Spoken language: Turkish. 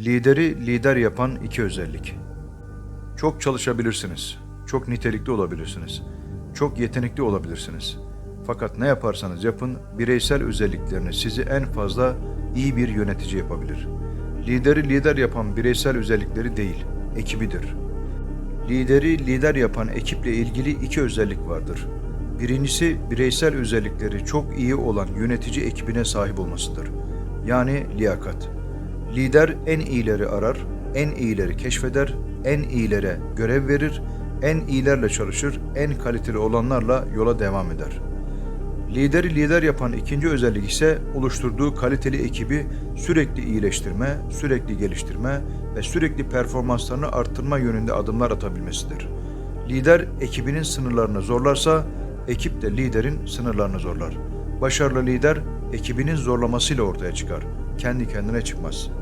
Lideri lider yapan iki özellik. Çok çalışabilirsiniz. Çok nitelikli olabilirsiniz. Çok yetenekli olabilirsiniz. Fakat ne yaparsanız yapın bireysel özellikleriniz sizi en fazla iyi bir yönetici yapabilir. Lideri lider yapan bireysel özellikleri değil, ekibidir. Lideri lider yapan ekiple ilgili iki özellik vardır. Birincisi bireysel özellikleri çok iyi olan yönetici ekibine sahip olmasıdır. Yani liyakat. Lider en iyileri arar, en iyileri keşfeder, en iyilere görev verir, en iyilerle çalışır, en kaliteli olanlarla yola devam eder. Lideri lider yapan ikinci özellik ise oluşturduğu kaliteli ekibi sürekli iyileştirme, sürekli geliştirme ve sürekli performanslarını arttırma yönünde adımlar atabilmesidir. Lider ekibinin sınırlarını zorlarsa, ekip de liderin sınırlarını zorlar. Başarılı lider ekibinin zorlamasıyla ortaya çıkar, kendi kendine çıkmaz.''